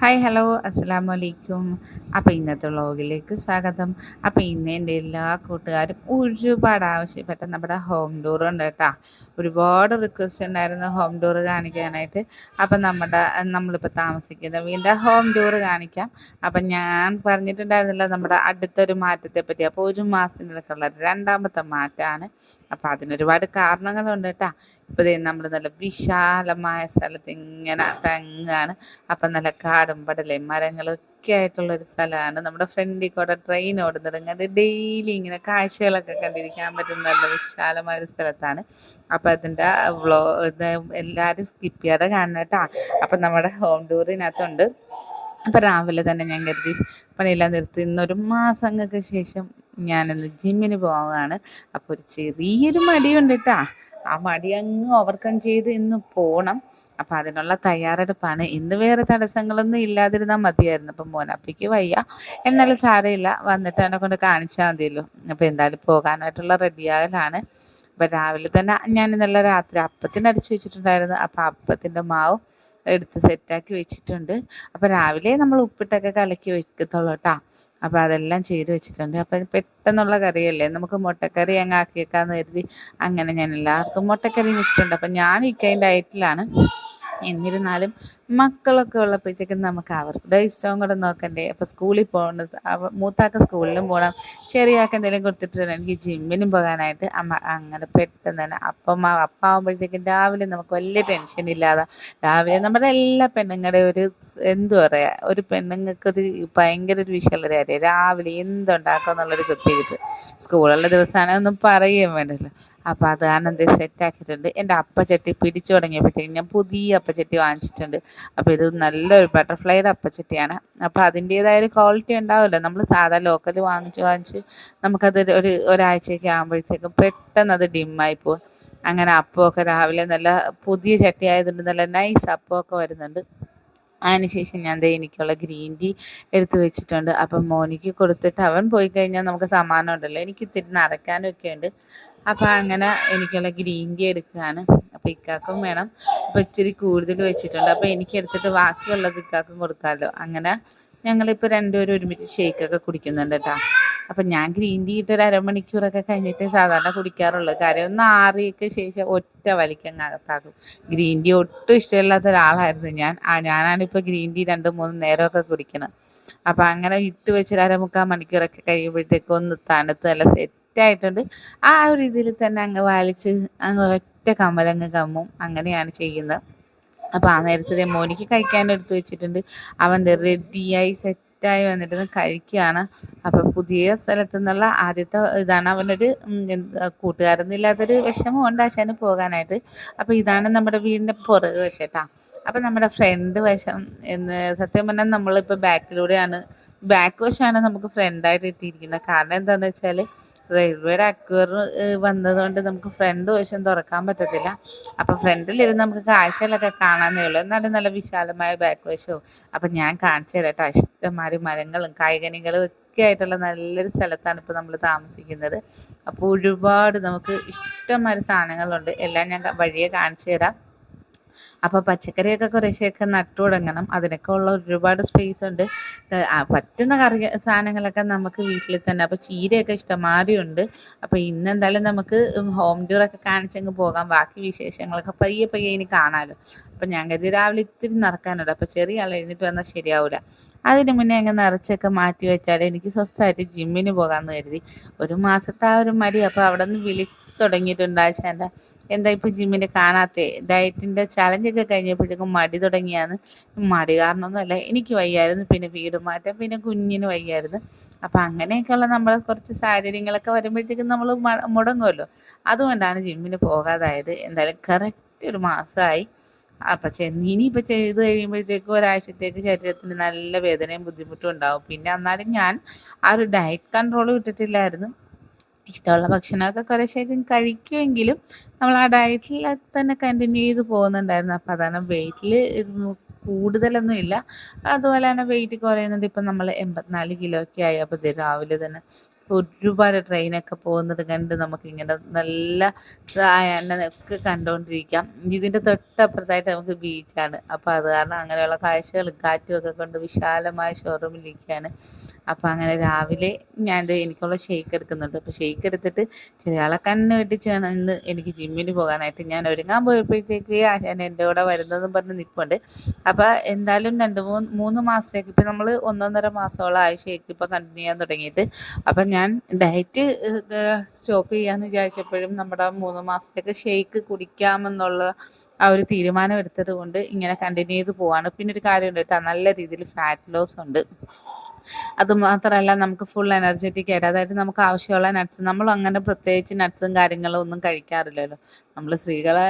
Hi hello അസ്സാം വലൈക്കും അപ്പോൾ ഇന്നത്തെ വ്ളോഗിലേക്ക് സ്വാഗതം. അപ്പോൾ ഇന്ന് എന്റെ എല്ലാ കൂട്ടുകാരും ഒരുപാട് ആവശ്യപ്പെട്ട നമ്മുടെ ഹോം ടൂർ ഉണ്ട് കേട്ടോ. ഒരുപാട് റിക്വസ്റ്റ് ഉണ്ടായിരുന്നു ഹോം ടൂർ കാണിക്കാനായിട്ട്. അപ്പം നമ്മുടെ നമ്മളിപ്പോൾ താമസിക്കുന്ന വീടിന്റെ ഹോം ടൂർ കാണിക്കാം. അപ്പം ഞാൻ പറഞ്ഞിട്ടുണ്ടായിരുന്നില്ല നമ്മുടെ അടുത്തൊരു മാറ്റത്തെ പറ്റി. അപ്പോൾ ഒരു മാസത്തിനിടയ്ക്കുള്ള രണ്ടാമത്തെ മാറ്റമാണ്. അപ്പോൾ അതിനൊരുപാട് കാരണങ്ങളുണ്ട് കേട്ടോ. ഇപ്പോൾ നമ്മൾ നല്ല വിശാലമായ സ്ഥലത്ത് ഇങ്ങനെ തങ്ങാണ്. അപ്പം നല്ല കാടും പടലയും മരങ്ങളൊക്കെ ആയിട്ടുള്ള ഒരു സ്ഥലമാണ്. നമ്മുടെ ഫ്രണ്ടിൽ കൂടെ ട്രെയിൻ ഓടുന്നത്. ഇങ്ങനെ ഡെയിലി ഇങ്ങനെ കാഴ്ചകളൊക്കെ കണ്ടിരിക്കാൻ പറ്റുന്ന നല്ല വിശാലമായ ഒരു സ്ഥലത്താണ്. അപ്പം അതിന്റെ വ്ളോ ഇത് എല്ലാവരും സ്കിപ്പ് ചെയ്യാതെ കാണണം കേട്ടോ. അപ്പം നമ്മുടെ ഹോം ടൂറിനകത്തുണ്ട് അപ്പം രാവിലെ തന്നെ ഞാൻ കരുതി പണിയെല്ലാം നിർത്തി. ഇന്നൊരു മാസങ്ങൾക്ക് ശേഷം ഞാനിന്ന് ജിമ്മിന് പോവുകയാണ് അപ്പോൾ ഒരു ചെറിയൊരു മടിയുണ്ട് കേട്ടാ ആ മടി അങ്ങ് ഓവർകം ചെയ്ത് ഇന്ന് പോകണം അപ്പം അതിനുള്ള തയ്യാറെടുപ്പാണ്. ഇന്ന് വേറെ തടസ്സങ്ങളൊന്നും ഇല്ലാതിരുന്നാൽ മതിയായിരുന്നു. അപ്പം മോനപ്പിക്ക് വയ്യ. എന്നാലും സാരമില്ല. വന്നിട്ട് അവനെ കൊണ്ട് കാണിച്ചാൽ മതിയല്ലോ. അപ്പം എന്തായാലും പോകാനായിട്ടുള്ള റെഡിയാകലാണ്. അപ്പം രാവിലെ തന്നെ ഞാൻ ഇന്നലെ രാത്രി അപ്പത്തിന് അടിച്ചു വെച്ചിട്ടുണ്ടായിരുന്നു. അപ്പം അപ്പത്തിന്റെ മാവും എടുത്ത് സെറ്റാക്കി വെച്ചിട്ടുണ്ട്. അപ്പോൾ രാവിലെ നമ്മൾ ഉപ്പിട്ടൊക്കെ കലക്കി വെക്കത്തുള്ളൂ കേട്ടോ അപ്പോൾ അതെല്ലാം ചെയ്ത് വെച്ചിട്ടുണ്ട്. അപ്പം പെട്ടെന്നുള്ള കറിയല്ലേ? നമുക്ക് മുട്ടക്കറി അങ്ങ് ആക്കിയേക്കാന്ന് കരുതി അങ്ങനെ ഞാൻ എല്ലാവർക്കും മുട്ടക്കറി വെച്ചിട്ടുണ്ട്. അപ്പം ഞാൻ ഇക്കൈ ഡയറ്റിലാണ് എന്നിരുന്നാലും മക്കളൊക്കെ ഉള്ളപ്പോഴത്തേക്കും നമുക്ക് അവരുടെ ഇഷ്ടവും കൂടെ നോക്കണ്ടേ. അപ്പോൾ സ്കൂളിൽ പോകേണ്ടത് അവ മൂത്താക്ക സ്കൂളിലും പോകണം ചെറിയാക്ക എന്തെങ്കിലും കൊടുത്തിട്ട് വേണം എനിക്ക് ജിമ്മിനും പോകാനായിട്ട് അമ്മ അങ്ങനെ പെട്ടെന്ന് തന്നെ അപ്പം അപ്പാവുമ്പോഴത്തേക്കും രാവിലെ നമുക്ക് വലിയ ടെൻഷൻ ഇല്ലാതെ രാവിലെ നമ്മുടെ എല്ലാ പെണ്ണുങ്ങളുടെ ഒരു എന്തു പറയുക ഒരു പെണ്ണുങ്ങൾക്കൊരു ഭയങ്കര ഒരു വിഷയമുള്ള കാര്യം. രാവിലെ എന്തുണ്ടാക്കുക എന്നുള്ളൊരു കുത്തിയിരിപ്പ് സ്കൂളുള്ള ദിവസമാണെങ്കിൽ ഒന്നും പറയുകയും വേണ്ടല്ലോ. അപ്പോൾ അത് കാരണം എന്ത് സെറ്റാക്കിയിട്ടുണ്ട് എന്റെ അപ്പച്ചട്ടി പിടിച്ചു തുടങ്ങിയപ്പോഴത്തേക്കും ഞാൻ പുതിയ അപ്പച്ചട്ടി വാങ്ങിച്ചിട്ടുണ്ട്. അപ്പോൾ ഇത് നല്ലൊരു ബട്ടർഫ്ലൈയുടെ അപ്പച്ചട്ടിയാണ്. അപ്പോൾ അതിന്റേതായ ഒരു ക്വാളിറ്റി ഉണ്ടാവില്ല നമ്മൾ സാധാ ലോക്കൽ വാങ്ങിച്ച് വാങ്ങിച്ച് നമുക്കത് ഒരു ഒരാഴ്ചയൊക്കെ ആകുമ്പോഴത്തേക്കും പെട്ടെന്ന് അത് ഡിമ്മായി പോകും അങ്ങനെ അപ്പമൊക്കെ രാവിലെ നല്ല പുതിയ ചട്ടി ആയതുകൊണ്ട് നല്ല നൈസ് അപ്പമൊക്കെ വരുന്നുണ്ട്. അതിനുശേഷം ഞാൻ ദേ എനിക്കുള്ള ഗ്രീൻ ടീ എടുത്തു വെച്ചിട്ടുണ്ട്. അപ്പം മോനിക്ക് കൊടുത്തിട്ട് അവൻ പോയി കഴിഞ്ഞാൽ നമുക്ക് സമാനം ഉണ്ടല്ലോ. എനിക്ക് ഇത്തിരി നിറയ്ക്കാനൊക്കെ ഉണ്ട് അപ്പോൾ അങ്ങനെ എനിക്കുള്ള ഗ്രീൻ ടീ എടുക്കുകയാണ്. അപ്പോൾ ഇക്കാക്കും വേണം. അപ്പോൾ ഇച്ചിരി കൂടുതൽ വെച്ചിട്ടുണ്ട്. അപ്പോൾ എനിക്ക് എടുത്തിട്ട് ബാക്കിയുള്ളത് ഇക്കാക്കും കൊടുക്കാമല്ലോ. അങ്ങനെ ഞങ്ങളിപ്പോൾ രണ്ടുപേരും ഒരുമിച്ച് ഷേക്കൊക്കെ കുടിക്കുന്നുണ്ട് കേട്ടോ. അപ്പം ഞാൻ ഗ്രീൻ ടീ ഇട്ട് ഒരു അരമണിക്കൂറൊക്കെ കഴിഞ്ഞിട്ട് സാധാരണ കുടിക്കാറുള്ളൂ. കാര്യം ഒന്ന് ആറിയൊക്കെ ശേഷം ഒറ്റ വലിക്കങ്ങ് അകത്താക്കും ഗ്രീൻ ടീ ഒട്ടും ഇഷ്ടമില്ലാത്ത ഒരാളായിരുന്നു ഞാൻ. ആ ഞാനാണിപ്പോൾ ഗ്രീൻ ടീ രണ്ട് മൂന്ന് നേരമൊക്കെ കുടിക്കണം അപ്പം അങ്ങനെ ഇട്ട് വെച്ചൊരു അരമുക്കാൽ മണിക്കൂറൊക്കെ കഴിയുമ്പോഴത്തേക്കും ഒന്ന് തണുത്ത് നല്ല സെറ്റായിട്ടുണ്ട് ആ ഒരു രീതിയിൽ തന്നെ അങ്ങ് വലിച്ച് അങ്ങ് ഒറ്റ കമ്മലങ്ങ് കമ്മും അങ്ങനെയാണ് ചെയ്യുന്നത്. അപ്പോൾ ആ നേരത്തെ മോനിക്ക് കഴിക്കാൻ എടുത്തു വെച്ചിട്ടുണ്ട്. അവൻ റെഡിയായി സെറ്റായി വന്നിട്ട് കഴിക്കുകയാണ്. അപ്പൊ പുതിയ സ്ഥലത്തു നിന്നുള്ള ആദ്യത്തെ ഇതാണ് അവനൊരു കൂട്ടുകാരൊന്നുമില്ലാത്തൊരു വിഷമം ആശാന് പോകാനായിട്ട്. അപ്പൊ ഇതാണ് നമ്മുടെ വീടിന്റെ പുറകു വശട്ടാ. അപ്പം നമ്മുടെ ഫ്രണ്ട് വശം എന്ന് സത്യം പറഞ്ഞാൽ നമ്മളിപ്പോൾ ബാക്കിലൂടെയാണ് ബാക്ക് വശമാണ് നമുക്ക് ഫ്രണ്ടായിട്ട് ഇട്ടിരിക്കുന്നത്. കാരണം എന്താണെന്ന് വെച്ചാൽ റെയിൽവേയുടെ അക്വർ വന്നതുകൊണ്ട് നമുക്ക് ഫ്രണ്ട് വശം തുറക്കാൻ പറ്റത്തില്ല. അപ്പോൾ ഫ്രണ്ടിലിരുന്ന് നമുക്ക് കാഴ്ചകളൊക്കെ കാണാനേ ഉള്ളൂ. നല്ല നല്ല വിശാലമായ ബാക്ക് വശവും. അപ്പം ഞാൻ കാണിച്ചു തരാം കേട്ടോ ഇഷ്ടംമാതിരി മരങ്ങളും കായികനികളും ഒക്കെ ആയിട്ടുള്ള നല്ലൊരു സ്ഥലത്താണ് ഇപ്പോൾ നമ്മൾ താമസിക്കുന്നത്. അപ്പോൾ ഒരുപാട് നമുക്ക് ഇഷ്ടംമാതിരി സാധനങ്ങളുണ്ട്. എല്ലാം ഞാൻ വഴിയെ കാണിച്ചു തരാം. അപ്പോൾ പച്ചക്കറിയൊക്കെ കുറേശ്ശെയൊക്കെ നട്ടു തുടങ്ങണം. അതിനൊക്കെ ഉള്ള ഒരുപാട് സ്പേസ് ഉണ്ട്. പറ്റുന്ന കറി സാധനങ്ങളൊക്കെ നമുക്ക് വീട്ടിൽ തന്നെ. അപ്പോൾ ചീരയൊക്കെ ഇഷ്ടമാതിരി ഉണ്ട് അപ്പോൾ ഇന്ന് എന്തായാലും നമുക്ക് ഹോം ടൂറൊക്കെ കാണിച്ചങ്ങ് പോകാം. ബാക്കി വിശേഷങ്ങളൊക്കെ പയ്യെ പയ്യെ ഇനി കാണാലോ. അപ്പം ഞാൻ കരുതി രാവിലെ ഇത്തിരി നിറക്കാനുണ്ട് അപ്പോൾ ചെറിയ ആൾ എഴുന്നിട്ട് വന്നാൽ ശരിയാവില്ല അതിന് മുന്നേ അങ്ങ് നിറച്ചൊക്കെ മാറ്റി വെച്ചാൽ എനിക്ക് സ്വസ്ഥമായിട്ട് ജിമ്മിന് പോകാമെന്ന് കരുതി. ഒരു മാസത്തെ ആ ഒരു മടി. അപ്പോൾ അവിടെ നിന്ന് വിളി തുടങ്ങിയിട്ടുണ്ട് ആശാന്റെ എന്താ ഇപ്പൊ ജിമ്മിന്റെ ഡയറ്റിന്റെ ഡയറ്റിന്റെ ചലഞ്ചൊക്കെ കഴിഞ്ഞപ്പോഴേക്കും മടി തുടങ്ങിയാണ്. മടി കാരണമൊന്നുമല്ല എനിക്ക് വയ്യായിരുന്നു പിന്നെ വീട് മാറ്റം പിന്നെ കുഞ്ഞിന് വയ്യായിരുന്നു. അപ്പോൾ അങ്ങനെയൊക്കെയുള്ള നമ്മൾ കുറച്ച് സാഹചര്യങ്ങളൊക്കെ വരുമ്പോഴത്തേക്കും നമ്മൾ മുടങ്ങുമല്ലോ. അതുകൊണ്ടാണ് ജിമ്മിന് പോകാതായത്. എന്തായാലും കറക്റ്റ് ഒരു മാസമായി. അപ്പം ചെന്ന് ഇനിയിപ്പോൾ ചെയ്ത് കഴിയുമ്പോഴത്തേക്കും ഒരാഴ്ചത്തേക്ക് ശരീരത്തിന് നല്ല വേദനയും ബുദ്ധിമുട്ടും ഉണ്ടാവും. പിന്നെ എന്നാലും ഞാൻ ആ ഒരു ഡയറ്റ് കൺട്രോൾ വിട്ടിട്ടില്ലായിരുന്നു ഇഷ്ടമുള്ള ഭക്ഷണമൊക്കെ കുറേശ്ശേക്കും കഴിക്കുമെങ്കിലും നമ്മൾ ആ ഡയറ്റിൽ തന്നെ കണ്ടിന്യൂ ചെയ്ത് പോകുന്നുണ്ടായിരുന്നു. അപ്പം അതാണ് വെയിറ്റിൽ കൂടുതലൊന്നും ഇല്ല. അതുപോലെ തന്നെ വെയിറ്റ് കുറയുന്നുണ്ട്. ഇപ്പം നമ്മൾ എൺപത്തിനാല് കിലോ ഒക്കെ ആയി. അപ്പോൾ രാവിലെ തന്നെ ഒരുപാട് ട്രെയിനൊക്കെ പോകുന്നത് കണ്ട് നമുക്കിങ്ങനെ നല്ല ഒക്കെ കണ്ടുകൊണ്ടിരിക്കാം ഇതിന്റെ തൊട്ടപ്പുറത്തായിട്ട് നമുക്ക് ബീച്ചാണ് അപ്പോൾ അത് കാരണം അങ്ങനെയുള്ള കാഴ്ചകളും കാറ്റുമൊക്കെ കൊണ്ട് വിശാലമായ ഷോറൂമിലിരിക്കുകയാണ് അപ്പോൾ അങ്ങനെ രാവിലെ ഞാൻ എനിക്കുള്ള ഷെയ്ക്ക് എടുക്കുന്നുണ്ട്. അപ്പോൾ ഷെയ്ക്ക് എടുത്തിട്ട് ചെറിയ കണ്ണ് വെട്ടിച്ച് ഇന്ന് എനിക്ക് ജിമ്മിൽ പോകാനായിട്ട്. ഞാൻ ഒരുങ്ങാൻ പോയപ്പോഴത്തേക്ക് ഞാൻ എന്റെ കൂടെ വരുന്നതെന്ന് പറഞ്ഞ് നിൽപ്പുണ്ട് അപ്പോൾ എന്തായാലും രണ്ട് മൂന്ന് മൂന്ന് മാസത്തേക്ക് ഇപ്പം നമ്മൾ ഒന്നൊന്നര മാസത്തോളമായി ഷെയ്ക്ക് ഇപ്പോൾ കണ്ടിന്യൂ ചെയ്യാൻ തുടങ്ങിയിട്ട്. അപ്പം ഞാൻ ഡയറ്റ് സ്റ്റോപ്പ് ചെയ്യാമെന്ന് വിചാരിച്ചപ്പോഴും നമ്മുടെ മൂന്ന് മാസത്തേക്ക് ഷെയ്ക്ക് കുടിക്കാമെന്നുള്ള ആ ഒരു തീരുമാനം എടുത്തത് കൊണ്ട് ഇങ്ങനെ കണ്ടിന്യൂ ചെയ്ത് പോവാണ്. പിന്നെ ഒരു കാര്യമുണ്ട് കേട്ടോ നല്ല രീതിയിൽ ഫാറ്റ് ലോസ് ഉണ്ട്. അതുമാത്രമല്ല നമുക്ക് ഫുൾ എനർജറ്റിക് ആയിട്ട് അതായത് നമുക്ക് ആവശ്യമുള്ള നട്ട്സ് നമ്മൾ അങ്ങനെ പ്രത്യേകിച്ച് നട്ട്സും കാര്യങ്ങളും ഒന്നും കഴിക്കാറില്ലല്ലോ. നമ്മൾ സ്ത്രീകളെ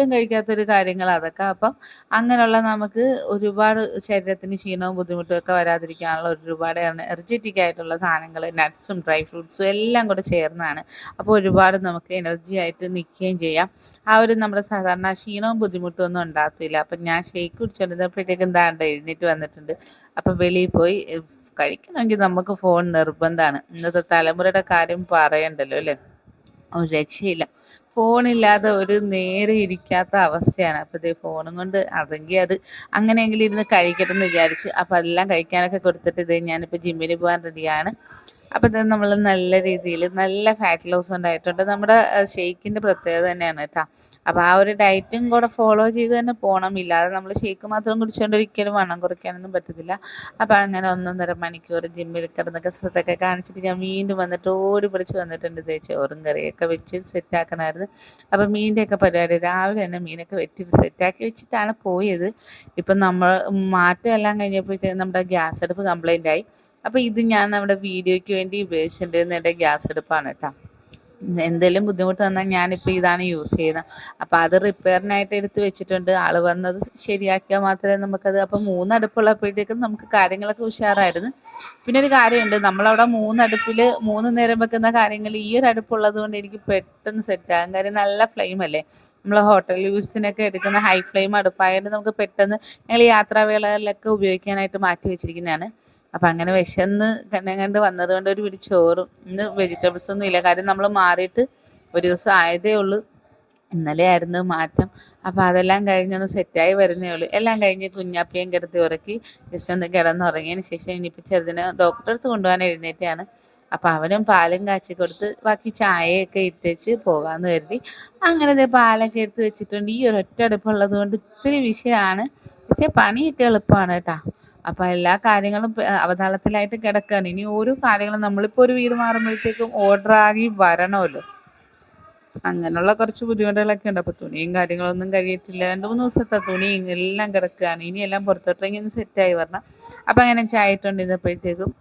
ഒട്ടും കഴിക്കാത്തൊരു കാര്യങ്ങൾ അതൊക്കെ. അപ്പം അങ്ങനെയുള്ള നമുക്ക് ഒരുപാട് ശരീരത്തിന് ക്ഷീണവും ബുദ്ധിമുട്ടും ഒക്കെ വരാതിരിക്കാനുള്ള ഒരുപാട് എനർജറ്റിക് ആയിട്ടുള്ള സാധനങ്ങൾ നട്ട്സും ഡ്രൈ ഫ്രൂട്ട്സും എല്ലാം കൂടെ ചേർന്നാണ്. അപ്പോൾ ഒരുപാട് നമുക്ക് എനർജി ആയിട്ട് നിൽക്കുകയും ചെയ്യാം. ആ ഒരു നമ്മുടെ സാധാരണ ക്ഷീണവും ബുദ്ധിമുട്ടും ഒന്നും ഉണ്ടാകത്തില്ല അപ്പം ഞാൻ ഷേക്ക് കുടിച്ചുകൊണ്ടിരുന്നപ്പോഴത്തേക്കും എന്താണ്ട് എഴുന്നേറ്റ് വന്നിട്ടുണ്ട്. അപ്പം വെളിയിൽ പോയി കഴിക്കണമെങ്കിൽ നമുക്ക് ഫോൺ നിർബന്ധമാണ്. ഇന്നത്തെ തലമുറയുടെ കാര്യം പറയണ്ടല്ലോ അല്ലേ? ഒരു രക്ഷയില്ല. ഫോണില്ലാതെ ഒരു നേരെ ഇരിക്കാത്ത അവസ്ഥയാണ്. അപ്പോൾ ഇതേ ഫോണും കൊണ്ട് അതെങ്കിൽ അത് അങ്ങനെയെങ്കിലും ഇരുന്ന് കഴിക്കട്ടെ എന്ന് വിചാരിച്ച്. അപ്പോൾ എല്ലാം കഴിക്കാനൊക്കെ കൊടുത്തിട്ട് ഇതേ ഞാനിപ്പോൾ ജിമ്മിന് പോകാൻ റെഡിയാണ് അപ്പോൾ ഇത് നമ്മൾ നല്ല രീതിയിൽ നല്ല ഫാറ്റ് ലോസ് ഉണ്ടായിട്ടുണ്ട്. നമ്മുടെ ഷെയ്ക്കിന്റെ പ്രത്യേകത തന്നെയാണ് കേട്ടോ. അപ്പോൾ ആ ഒരു ഡയറ്റും കൂടെ ഫോളോ ചെയ്ത് തന്നെ പോകണം ഇല്ലാതെ നമ്മൾ ഷെയ്ക്ക് മാത്രം കുടിച്ചുകൊണ്ട് ഒരിക്കലും വണ്ണം കുറയ്ക്കാനൊന്നും പറ്റത്തില്ല. അപ്പോൾ അങ്ങനെ ഒന്നൊന്നര മണിക്കൂർ ജിമ്മിൽ കിടന്നൊക്കെ ശ്രദ്ധയൊക്കെ കാണിച്ചിട്ട് ഞാൻ വീണ്ടും വന്നിട്ട് ഓടി പിടിച്ച് വന്നിട്ടുണ്ട് ഇതേ ചോറും കറിയൊക്കെ വെച്ച് സെറ്റാക്കണമായിരുന്നു അപ്പോൾ മീനിന്റെയൊക്കെ പരിപാടി രാവിലെ തന്നെ മീനൊക്കെ വെച്ചിട്ട് സെറ്റാക്കി വെച്ചിട്ടാണ് പോയത്. ഇപ്പം നമ്മൾ മാറ്റം എല്ലാം കഴിഞ്ഞപ്പോഴത്തേക്കും നമ്മുടെ ഗ്യാസ് അടുപ്പ് കംപ്ലൈന്റ് ആയി. അപ്പോൾ ഇത് ഞാൻ നമ്മുടെ വീഡിയോയ്ക്ക് വേണ്ടി ഉപയോഗിച്ചിട്ടുണ്ട് എന്റെ ഗ്യാസ് അടുപ്പാണ് കേട്ടോ എന്തെങ്കിലും ബുദ്ധിമുട്ട് വന്നാൽ ഞാനിപ്പോൾ ഇതാണ് യൂസ് ചെയ്യുന്നത്. അപ്പോൾ അത് റിപ്പയറിനായിട്ട് എടുത്ത് വെച്ചിട്ടുണ്ട്. ആൾ വന്നത് ശരിയാക്കിയാൽ മാത്രമേ നമുക്കത് അപ്പോൾ മൂന്നടുപ്പുള്ളപ്പോഴത്തേക്കും നമുക്ക് കാര്യങ്ങളൊക്കെ ഉഷാറായിരുന്നു. പിന്നെ ഒരു കാര്യമുണ്ട്. നമ്മളവിടെ മൂന്നടുപ്പിൽ മൂന്ന് നേരം വെക്കുന്ന കാര്യങ്ങൾ ഈ ഒരു അടുപ്പുള്ളത് കൊണ്ട് എനിക്ക് പെട്ടെന്ന് സെറ്റാകും കാര്യം നല്ല ഫ്ലെയിം അല്ലേ? നമ്മൾ ഹോട്ടൽ യൂസിനൊക്കെ എടുക്കുന്ന ഹൈ ഫ്ലെയിം അടുപ്പായതുകൊണ്ട് നമുക്ക് പെട്ടെന്ന് ഞങ്ങൾ യാത്രാവേളകളിലൊക്കെ ഉപയോഗിക്കാനായിട്ട് മാറ്റി വെച്ചിരിക്കുന്നതാണ്. അപ്പം അങ്ങനെ വിശന്ന് കണ്ണം കണ്ട് വന്നത് കൊണ്ട് ഒരു പിടി ചോറും. ഇന്ന് വെജിറ്റബിൾസ് ഒന്നും ഇല്ല. കാര്യം നമ്മൾ മാറിയിട്ട് ഒരു ദിവസം ആയതേ ഉള്ളൂ. ഇന്നലെ ആയിരുന്നു മാറ്റം. അപ്പോൾ അതെല്ലാം കഴിഞ്ഞൊന്ന് സെറ്റായി വരുന്നേ ഉള്ളൂ. എല്ലാം കഴിഞ്ഞ് കുഞ്ഞാപ്പിയും കിടത്തി ഉറക്കി ജസ്റ്റ് ഒന്ന് കിടന്നുറങ്ങിയതിന് ശേഷം ഇനിയിപ്പോൾ ചെറുതിന് ഡോക്ടറെ അടുത്ത് കൊണ്ടുപോകാൻ എഴുന്നേറ്റാണ് അപ്പോൾ അവനും പാലും കാച്ചി കൊടുത്ത് ബാക്കി ചായയൊക്കെ ഇട്ടേച്ച് പോകാമെന്ന് കരുതി. അങ്ങനെ പാലൊക്കെ എടുത്ത് വെച്ചിട്ടുണ്ട്. ഈ ഒരൊറ്റ അടുപ്പുള്ളത് കൊണ്ട് ഇത്തിരി വിഷയമാണ് പക്ഷേ പണിയൊക്കെ എളുപ്പമാണ് കേട്ടോ. അപ്പോൾ എല്ലാ കാര്യങ്ങളും അവതാളത്തിലായിട്ട് കിടക്കുകയാണ് ഇനി ഓരോ കാര്യങ്ങളും നമ്മളിപ്പോ ഒരു വീട് മാറുമ്പോഴത്തേക്കും ഓർഡർ ആകി വരണമല്ലോ. അങ്ങനെയുള്ള കുറച്ച് ബുദ്ധിമുട്ടുകളൊക്കെ ഉണ്ട്. അപ്പോൾ തുണിയും കാര്യങ്ങളൊന്നും കഴിയിട്ടില്ല രണ്ടു മൂന്ന് ദിവസത്തെ തുണിയും എല്ലാം കിടക്കുകയാണ് ഇനിയെല്ലാം പുറത്തോട്ടെങ്കിൽ ഒന്ന് സെറ്റായി വരണം. അപ്പോൾ അങ്ങനെ ചായ ഇട്ടുകൊണ്ടിരുന്നപ്പോഴത്തേക്കും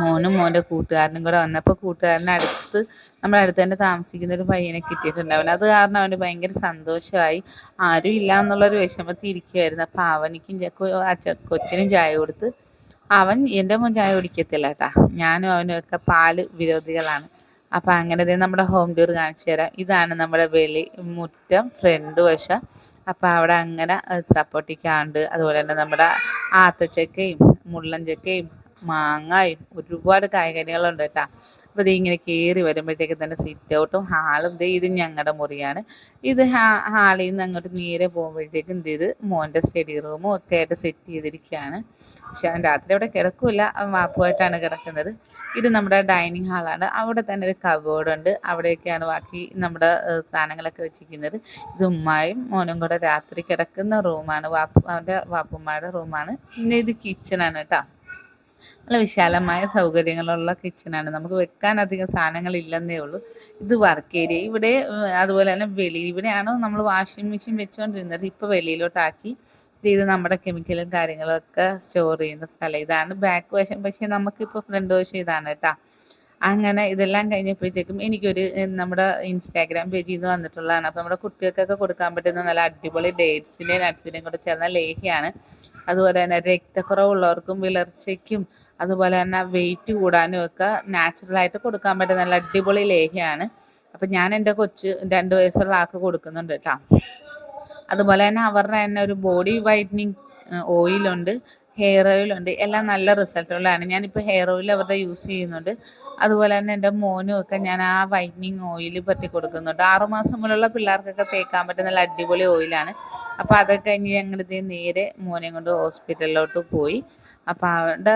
മോനും മോന്റെ കൂട്ടുകാരനും കൂടെ വന്നപ്പോൾ കൂട്ടുകാരന്റെ അടുത്ത് നമ്മുടെ അടുത്ത് തന്നെ താമസിക്കുന്ന ഒരു പയ്യനെ കിട്ടിയിട്ടുണ്ട് അത് കാരണം അവന് ഭയങ്കര സന്തോഷമായി. ആരും ഇല്ല എന്നുള്ളൊരു വിഷമത്തിൽ ഇരിക്കുമായിരുന്നു അപ്പൊ അവനിക്കും കൊച്ചിനും ചായ കൊടുത്ത് അവൻ എന്റെ മോൻ ചായ കുടിക്കത്തില്ല കേട്ടാ ഞാനും അവനൊക്കെ പാൽ വിരോധികളാണ്. അപ്പം അങ്ങനെ നമ്മുടെ ഹോം ടൂർ കാണിച്ചു തരാം. ഇതാണ് നമ്മുടെ വെളി മുറ്റം ഫ്രണ്ട് വശം. അപ്പം അവിടെ അങ്ങനെ സപ്പോർട്ടിക്കാണ്ട് അതുപോലെ തന്നെ നമ്മുടെ ആത്തച്ചക്കയും മുള്ളൻ ചക്കയും മാങ്ങായും. ഒരുപാട് കായ്കനികളുണ്ട് കേട്ടോ. അപ്പോൾ ഇത് ഇങ്ങനെ കയറി വരുമ്പോഴത്തേക്ക് തന്നെ സിറ്റ് ഔട്ടും ഹാളും ദേ ഇത് ഞങ്ങളുടെ മുറിയാണ്. ഇത് ഹാ ഹാളിൽ നിന്ന് അങ്ങോട്ട് നേരെ പോകുമ്പോഴത്തേക്കും എന്ത് ചെയ്ത് മോന്റെ സ്റ്റഡി റൂമും ഒക്കെ ആയിട്ട് സെറ്റ് ചെയ്തിരിക്കുകയാണ്. പക്ഷെ അവൻ രാത്രി അവിടെ കിടക്കില്ല. അവൻ വാപ്പുമായിട്ടാണ് കിടക്കുന്നത്. ഇത് നമ്മുടെ ഡൈനിങ് ഹാളാണ് അവിടെ തന്നെ ഒരു കബോർഡ് ഉണ്ട്. അവിടെയൊക്കെയാണ് ബാക്കി നമ്മുടെ സാധനങ്ങളൊക്കെ വെച്ചിരിക്കുന്നത്. ഇത് ഉമ്മായും മോനും കൂടെ രാത്രി കിടക്കുന്ന റൂമാണ് വാപ്പു അവന്റെ വാപ്പുമ്മയുടെ റൂമാണ് ഇത് കിച്ചണാണ് കേട്ടോ. നല്ല വിശാലമായ സൗകര്യങ്ങളുള്ള കിച്ചണാണ് നമുക്ക് വെക്കാൻ അധികം സാധനങ്ങൾ ഇല്ലെന്നേ ഉള്ളൂ. ഇത് വർക്ക് ഏരിയ ഇവിടെ അതുപോലെ തന്നെ വെളി ഇവിടെയാണ് നമ്മൾ വാഷിംഗ് മെഷീൻ വെച്ചുകൊണ്ടിരുന്നത് ഇപ്പോൾ വെളിയിലോട്ടാക്കി. ഇത് നമ്മുടെ കെമിക്കലും കാര്യങ്ങളും ഒക്കെ സ്റ്റോർ ചെയ്യുന്ന സ്ഥലം. ഇതാണ് ബാക്ക് വശം. പക്ഷേ നമുക്കിപ്പോൾ ഫ്രണ്ട് വശം ഇതാണ് കേട്ടോ. അങ്ങനെ ഇതെല്ലാം കഴിഞ്ഞപ്പോഴത്തേക്കും എനിക്കൊരു നമ്മുടെ ഇൻസ്റ്റാഗ്രാം പേജിൽ നിന്ന് വന്നിട്ടുള്ളതാണ്. അപ്പോൾ നമ്മുടെ കുട്ടികൾക്കൊക്കെ കൊടുക്കാൻ പറ്റുന്ന നല്ല അടിപൊളി ഡേറ്റ്സിന്റെയും നട്ട്സിന്റെയും കൂടെ ചേർന്ന ലേഹിയാണ്. അതുപോലെ തന്നെ രക്തക്കുറവുള്ളവർക്കും വിളർച്ചയ്ക്കും അതുപോലെ തന്നെ വെയിറ്റ് കൂടാനും ഒക്കെ നാച്ചുറലായിട്ട് കൊടുക്കാൻ പറ്റുന്ന നല്ല അടിപൊളി ലേഹിയാണ്. അപ്പം ഞാൻ എന്റെ കൊച്ച് രണ്ട് വയസ്സുള്ള ആൾക്ക് കൊടുക്കുന്നുണ്ട് കേട്ടോ. അതുപോലെ തന്നെ അവരുടെ തന്നെ ഒരു ബോഡി വൈറ്റനിങ് ഓയിലുണ്ട് ഹെയർ ഓയിലുണ്ട് എല്ലാം നല്ല റിസൾട്ടുള്ളതാണ് ഞാനിപ്പോൾ ഹെയർ ഓയിൽ അവരുടെ യൂസ് ചെയ്യുന്നുണ്ട്. അതുപോലെ തന്നെ എന്റെ മോനും ഒക്കെ ഞാൻ ആ വൈറ്റനിങ് ഓയിൽ പറ്റി കൊടുക്കുന്നുണ്ട്. ആറുമാസം മുതലുള്ള പിള്ളേർക്കൊക്കെ തേക്കാൻ പറ്റുന്ന നല്ല അടിപൊളി ഓയിലാണ് അപ്പോൾ അതൊക്കെ ഞങ്ങൾ ഇതേ നേരെ മോനെ കൊണ്ട് ഹോസ്പിറ്റലിലോട്ട് പോയി. അപ്പോൾ അവിടെ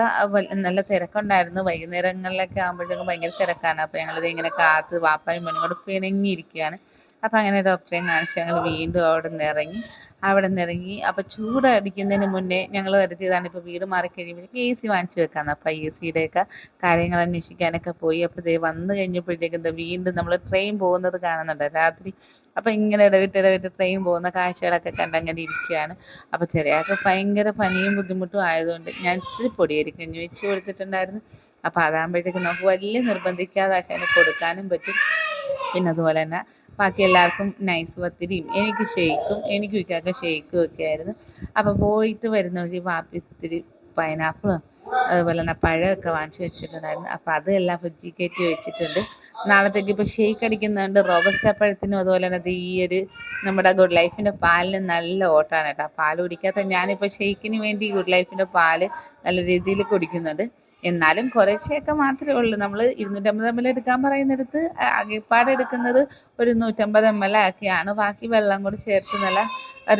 നല്ല തിരക്കുണ്ടായിരുന്നു. വൈകുന്നേരങ്ങളിലൊക്കെ ആകുമ്പോഴത്തേക്കും ഭയങ്കര തിരക്കാണ്. അപ്പോൾ ഞങ്ങളിത് ഇങ്ങനെ കാത്ത് വാപ്പായും മോനും കൂടെ പിണങ്ങിയിരിക്കുകയാണ്. അപ്പോൾ അങ്ങനെ ഡോക്ടറെയും കാണിച്ച് ഞങ്ങൾ വീണ്ടും അവിടെ നിന്ന് ഇറങ്ങി. അവിടെ നിന്ന് ഇറങ്ങി അപ്പോൾ ചൂടടിക്കുന്നതിന് മുന്നേ ഞങ്ങൾ വരുത്തിയതാണ് ഇപ്പോൾ വീട് മാറി കഴിയുമ്പോഴേക്കും എ സി വാങ്ങിച്ചു വെക്കാന്ന്. അപ്പോൾ എ സിയുടെയൊക്കെ കാര്യങ്ങൾ അന്വേഷിക്കാനൊക്കെ പോയി. അപ്പോൾ ദേ വന്നു കഴിഞ്ഞപ്പോഴത്തേക്കും വീണ്ടും നമ്മൾ ട്രെയിൻ പോകുന്നത് കാണുന്നുണ്ട്. രാത്രി അപ്പോൾ ഇങ്ങനെ ഇടവിട്ട് ഇടവിട്ട് ട്രെയിൻ പോകുന്ന കാഴ്ചകളൊക്കെ കണ്ടങ്ങനെ ഇരിക്കുകയാണ്. അപ്പോൾ ചെറിയാൾക്ക് ഭയങ്കര പനിയും ബുദ്ധിമുട്ടും ആയതുകൊണ്ട് ഞാൻ ഇത്തിരി പൊടിയരി കഞ്ഞി വെച്ച് കൊടുത്തിട്ടുണ്ടായിരുന്നു അപ്പോൾ അതാകുമ്പോഴത്തേക്കും നമുക്ക് വലിയ നിർബന്ധിക്കാതെ ആശാന് കൊടുക്കാനും പറ്റും. പിന്നെ അതുപോലെ തന്നെ ബാക്കി എല്ലാവർക്കും നൈസ് പത്തിരിയും എനിക്ക് ഷെയ്ക്കും എനിക്ക് വിൽക്കാക്ക ഷെയ്ക്കും ഒക്കെ ആയിരുന്നു. അപ്പോൾ പോയിട്ട് വരുന്ന വഴി വാപ്പി ഇത്തിരി പൈനാപ്പിളും അതുപോലെ തന്നെ പഴമൊക്കെ വാങ്ങിച്ചു വെച്ചിട്ടുണ്ടായിരുന്നു. അപ്പോൾ അതെല്ലാം ഫ്രിഡ്ജിൽ കയറ്റി വെച്ചിട്ടുണ്ട്. നാളത്തേക്ക് ഇപ്പോൾ ഷെയ്ക്ക് അടിക്കുന്നുണ്ട് റോബസ്റ്റപ്പഴത്തിനും അതുപോലെ തന്നെ ഈ ഒരു നമ്മുടെ ഗുഡ് ലൈഫിന്റെ പാലിന് നല്ല ഓട്ടാണ് കേട്ടോ. പാൽ കുടിക്കാത്ത ഞാനിപ്പോൾ ഷെയ്ക്കിന് വേണ്ടി ഗുഡ് ലൈഫിന്റെ പാൽ നല്ല രീതിയിൽ കുടിക്കുന്നുണ്ട്. എന്നാലും കുറേശ്ശെയൊക്കെ മാത്രമേ ഉള്ളൂ. നമ്മൾ ഇരുന്നൂറ്റമ്പത് എം എൽ എടുക്കാൻ പറയുന്നിടത്ത് അകിപ്പാട് എടുക്കുന്നത് ഒരു നൂറ്റമ്പത് എം എൽ ഒക്കെയാണ് ബാക്കി വെള്ളം കൂടി ചേർത്ത് നല്ല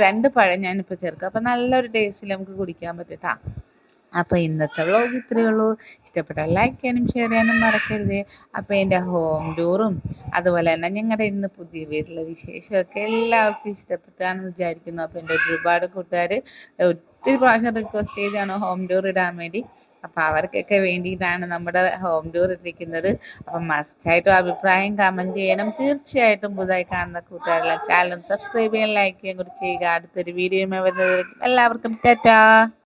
രണ്ട് പഴം ഞാനിപ്പോൾ ചേർക്കുക അപ്പം നല്ലൊരു ടേസ്റ്റിൽ നമുക്ക് കുടിക്കാൻ പറ്റും അപ്പോൾ ഇന്നത്തെ വ്ളോഗ് ഇത്രയേ ഉള്ളൂ. ഇഷ്ടപ്പെട്ടാൽ ലൈക്ക് ചെയ്യാനും ഷെയർ ചെയ്യാനും മറക്കരുത്. അപ്പോൾ എന്റെ ഹോം ടൂറും അതുപോലെ തന്നെ ഞങ്ങളുടെ ഇന്ന് പുതിയ വീട്ടിലെ വിശേഷമൊക്കെ എല്ലാവർക്കും ഇഷ്ടപ്പെട്ടാണെന്ന് വിചാരിക്കുന്നു. അപ്പോൾ എന്റെ ഒരുപാട് കൂട്ടുകാർ ഒത്തിരി പ്രാവശ്യം റിക്വസ്റ്റ് ചെയ്താണ് ഹോം ടൂർ ഇടാൻ വേണ്ടി. അപ്പോൾ അവർക്കൊക്കെ വേണ്ടിയിട്ടാണ് നമ്മുടെ ഹോം ടൂർ ഇട്ടിരിക്കുന്നത്. അപ്പം മസ്റ്റായിട്ടും അഭിപ്രായം കമന്റ് ചെയ്യണം തീർച്ചയായിട്ടും പുതുതായി കാണുന്ന കൂട്ടുകാരെല്ലാം ചാനൽ സബ്സ്ക്രൈബ് ചെയ്യാൻ ലൈക്ക് ചെയ്യാൻ കൂടി ചെയ്യുക. അടുത്തൊരു വീഡിയോ വരുന്നത് എല്ലാവർക്കും ടാറ്റാ.